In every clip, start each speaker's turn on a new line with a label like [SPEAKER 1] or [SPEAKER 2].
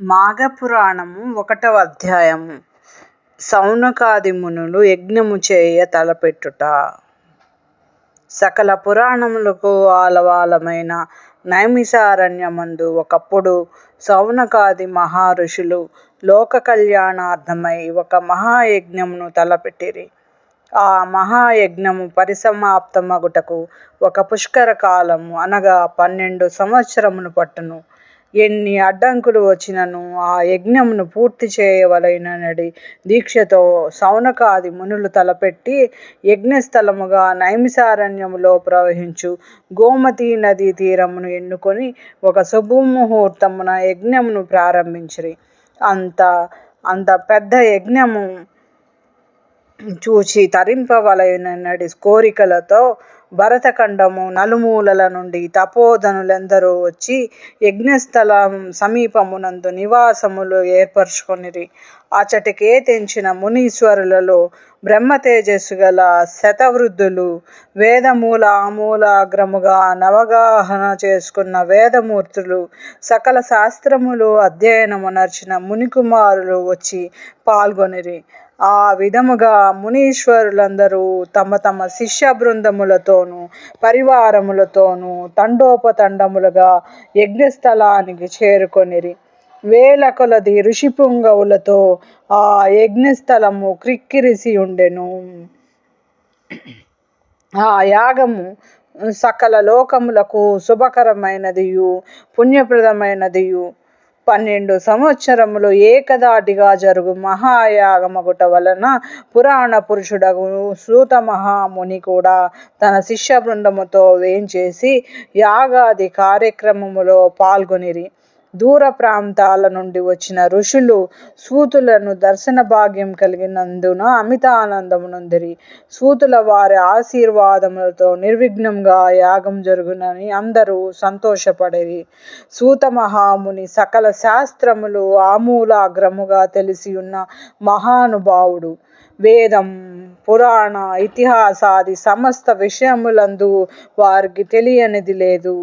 [SPEAKER 1] మాఘపురాణము ఒకటవ అధ్యాయము. సౌనకాది మునులు యజ్ఞము చేయ తలపెట్టుట. సకల పురాణములకు ఆలవాలమైన నైమిషారణ్యమందు ఒకప్పుడు సౌనకాది మహర్షులు లోక కళ్యాణార్థమై ఒక మహాయజ్ఞమును తలపెట్టిరి. ఆ మహాయజ్ఞము పరిసమాప్తమగుటకు ఒక పుష్కర కాలము అనగా పన్నెండు సంవత్సరమును పట్టును. ఎన్ని అడ్డంకులు వచ్చినను ఆ యజ్ఞమును పూర్తి చేయవలైననడి దీక్షతో సౌనకాది మునులు తలపెట్టి యజ్ఞస్థలముగా నైమిసారణ్యములో ప్రవహించు. గోమతి నదీ తీరమును ఎన్నుకొని ఒక శుభముహూర్తమున యజ్ఞమును ప్రారంభించిరి. అంత అంత పెద్ద యజ్ఞము చూచి తరింపవలెననడి కోరికలతో భరతఖండము నలుమూలల నుండి తపోధనులెందరో వచ్చి యజ్ఞస్థలం సమీపమునందు నివాసములు ఏర్పరచుకొనిరి. అచటికే తెంచిన మునీశ్వరులలో బ్రహ్మతేజస్సు గల శతవృద్ధులు వేదమూల ఆమూలాగ్రముగా నవగాహన చేసుకున్న వేదమూర్తులు సకల శాస్త్రములు అధ్యయనమునర్చిన మునికుమారులు వచ్చి పాల్గొనిరి. ఆ విధముగా మునీశ్వరులందరూ తమ తమ శిష్య బృందములతో బృందములతోనూ పరివారములతోనూ తండోపతండములుగా యజ్ఞస్థలానికి చేరుకొనిరి. వేల కొలది ఋషిపుంగవులతో ఆ యజ్ఞస్థలము క్రిక్కిరిసి ఉండెను. ఆ యాగము సకల లోకములకు శుభకరమైనదియు పుణ్యప్రదమైనదియు. పన్నెండు సంవత్సరములు ఏకదాటిగా జరుగు మహాయాగమగుట వలన పురాణ పురుషుడగు సూత మహాముని కూడా తన శిష్య బృందముతో వేంచేసి యాగాది కార్యక్రమములో పాల్గొనిరి. దూర ప్రాంతాల నుండి వచ్చిన ఋషులు సూతులను దర్శన భాగ్యం కలిగినందున అమితానందమునొందిరి. సూతుల వారి ఆశీర్వాదములతో నిర్విఘ్నంగా యాగం జరుగునని అందరూ సంతోషపడిరి. సూత మహాముని సకల శాస్త్రములు ఆమూలాగ్రముగా తెలిసి ఉన్న మహానుభావుడు. వేదం పురాణ ఇతిహాసాది సమస్త విషయములందు వారికి తెలియనిది లేదు.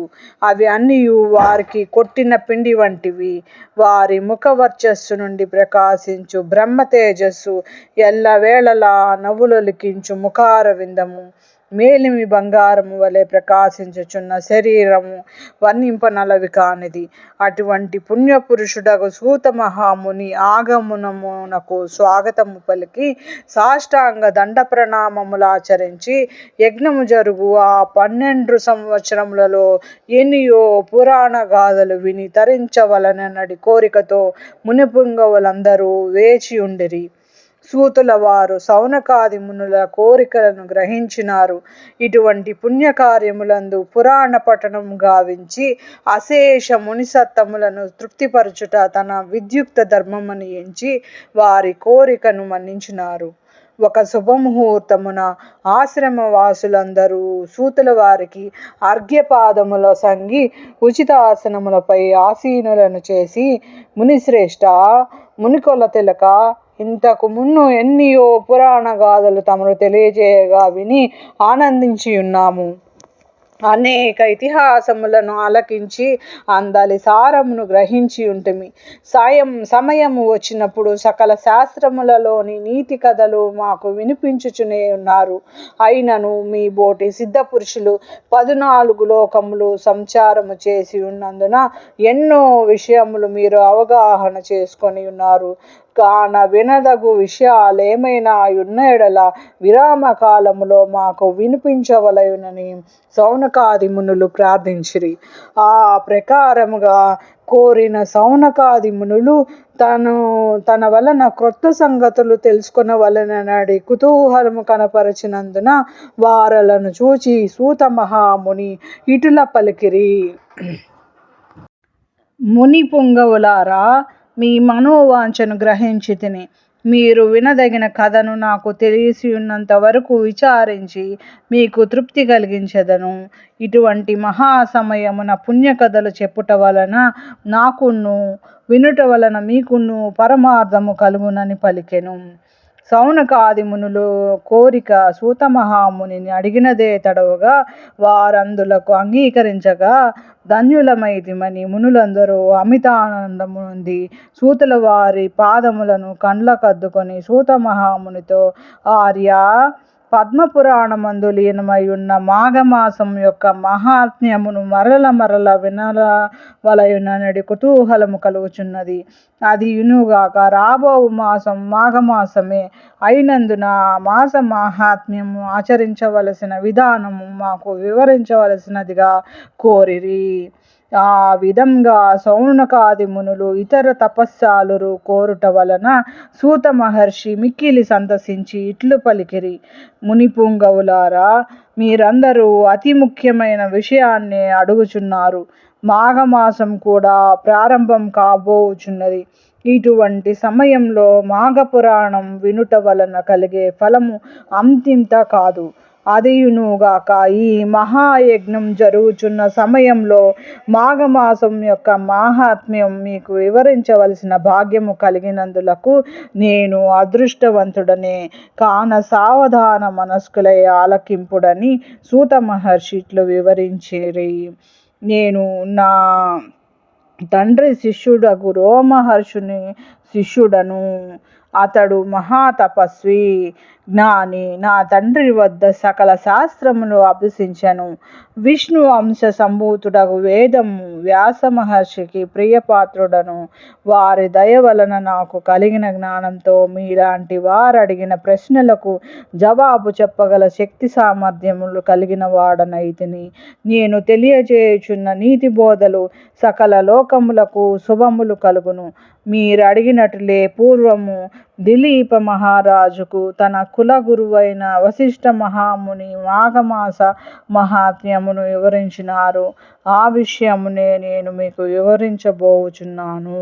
[SPEAKER 1] అవి అన్నీ వారికి కొట్టిన పిండి వంటివి. వారి ముఖ వర్చస్సు నుండి ప్రకాశించు బ్రహ్మ తేజస్సు ఎల్లవేళలా నవ్వులొలికించు ముఖారవిందము. మేలిమి బంగారము వలె ప్రకాశించుచున్న శరీరము వర్ణింపనలవి కానిది. అటువంటి పుణ్యపురుషుడకు సూత మహాముని ఆగమనమునకు స్వాగతము పలికి సాష్టాంగ దండ ప్రణామములాచరించి యజ్ఞము జరుగు. ఆ పన్నెండు సంవత్సరములలో ఎన్నియో పురాణ గాథలు విని తరించవలనడి కోరికతో మునిపుంగవులందరూ వేచి ఉండిరి సూతుల వారు సౌనకాది మునుల కోరికలను గ్రహించినారు. ఇటువంటి పుణ్యకార్యములందు పురాణ పఠనం గావించి అశేష మునిసత్తములను తృప్తిపరచుట తన విద్యుక్త ధర్మమని ఎంచి వారి కోరికను మన్నించినారు. ఒక శుభముహూర్తమున ఆశ్రమవాసులందరూ సూతుల వారికి అర్ఘ్యపాదముల సంగి ఉచిత ఆసనములపై ఆసీనులను చేసి మునిశ్రేష్ఠ మునికొల తిలక ఇంతకు మున్ను ఎన్నియో పురాణ గాథలు తమరు తెలియజేయగా విని ఆనందించి ఉన్నాము. అనేక ఇతిహాసములను ఆలకించి అందలి సారమును గ్రహించి ఉంటిమి. సాయం సమయము వచ్చినప్పుడు సకల శాస్త్రములలోని నీతి కథలు మాకు వినిపించుచునే ఉన్నారు. అయినను మీ బోటి సిద్ధ పురుషులు పదునాలుగు లోకములు సంచారము చేసి ఉన్నందున ఎన్నో విషయములు మీరు అవగాహన చేసుకొని ఉన్నారు. కాన వినదగు విషయాలేమైనా యున్నెడల విరామ కాలములో మాకు వినిపించవలయునని సౌనకాది మునులు ప్రార్థించిరి. ఆ ప్రకారముగా కోరిన సౌనకాది మునులు తను తన వలన క్రొత్త సంగతులు తెలుసుకున్న వలననాడి కుతూహలము కనపరచినందున వారలను చూచి సూత మహాముని ఇటుల పలికిరి. ముని పొంగవులారా మీ మనోవాంఛను గ్రహించి తిని. మీరు వినదగిన కథను నాకు తెలిసియున్నంత వరకు విచారించి మీకు తృప్తి కలిగించెదను. ఇటువంటి మహాసమయమున పుణ్యకథలు చెప్పుట వలన నాకును వినుట వలన మీకును పరమార్థము కలుగునని పలికెను. సౌనకాది మునులు కోరిక సూతమహామునిని అడిగినదే తడవుగా వారందులకు అంగీకరించగా ధన్యులమైతిమని మునులందరూ అమితానందము నొంది సూతుల వారి పాదములను కండ్లకద్దుకొని సూతమహామునితో ఆర్య పద్మపురాణమందు లీనమై ఉన్న మాఘమాసం యొక్క మహాత్మ్యమును మరల మరల వినవలయుననడి కుతూహలము కలుగుచున్నది. అది ఇనుగాక రాబోవు మాసం మాఘమాసమే. అయినందున ఆ మాస మాహాత్మ్యము ఆచరించవలసిన విధానము మాకు వివరించవలసినదిగా కోరిరి. ఆ విధంగా సౌనకాది మునులు ఇతర తపస్సాలురు కోరుట వలన సూత మహర్షి మిక్కిలి సంతసించి ఇట్లు పలికిరి. మునిపుంగవులారా మీరందరూ అతి ముఖ్యమైన విషయాన్ని అడుగుచున్నారు. మాఘమాసం కూడా ప్రారంభం కాబోచున్నది. ఇటువంటి సమయంలో మాఘపురాణం వినుట వలన కలిగే ఫలము అంతింత కాదు. అదియునుగాక. ఈ మహాయజ్ఞం జరుగుచున్న సమయంలో మాఘమాసం యొక్క మాహాత్మ్యం మీకు వివరించవలసిన భాగ్యము కలిగినందులకు నేను అదృష్టవంతుడనే కాన సావధాన మనస్కులై ఆలకింపుడని సూత మహర్షిట్లు వివరించిరి. నేను నా తండ్రి శిష్యుడకు రోమహర్షుని శిష్యుడను అతడు మహాతపస్వి జ్ఞాని నా తండ్రి వద్ద సకల శాస్త్రములు అభ్యసించెను. విష్ణు అంశ సంభూతుడగు వేదము వ్యాస మహర్షికి ప్రియపాత్రుడను. వారి దయ వలన నాకు కలిగిన జ్ఞానంతో మీలాంటి వారు అడిగిన ప్రశ్నలకు జవాబు చెప్పగల శక్తి సామర్థ్యములు కలిగిన వాడనైతిని నేను తెలియజేయుచున్న నీతి బోధలు సకల లోకములకు శుభములు కలుగును. మీరు అడిగినట్లే పూర్వము దిలీప మహారాజుకు తన కుల గురువైన వశిష్ఠ మహాముని మాఘమాస మహాత్మ్యమును వివరించినారు. ఆ విషయమునే నేను మీకు వివరించబోచున్నాను.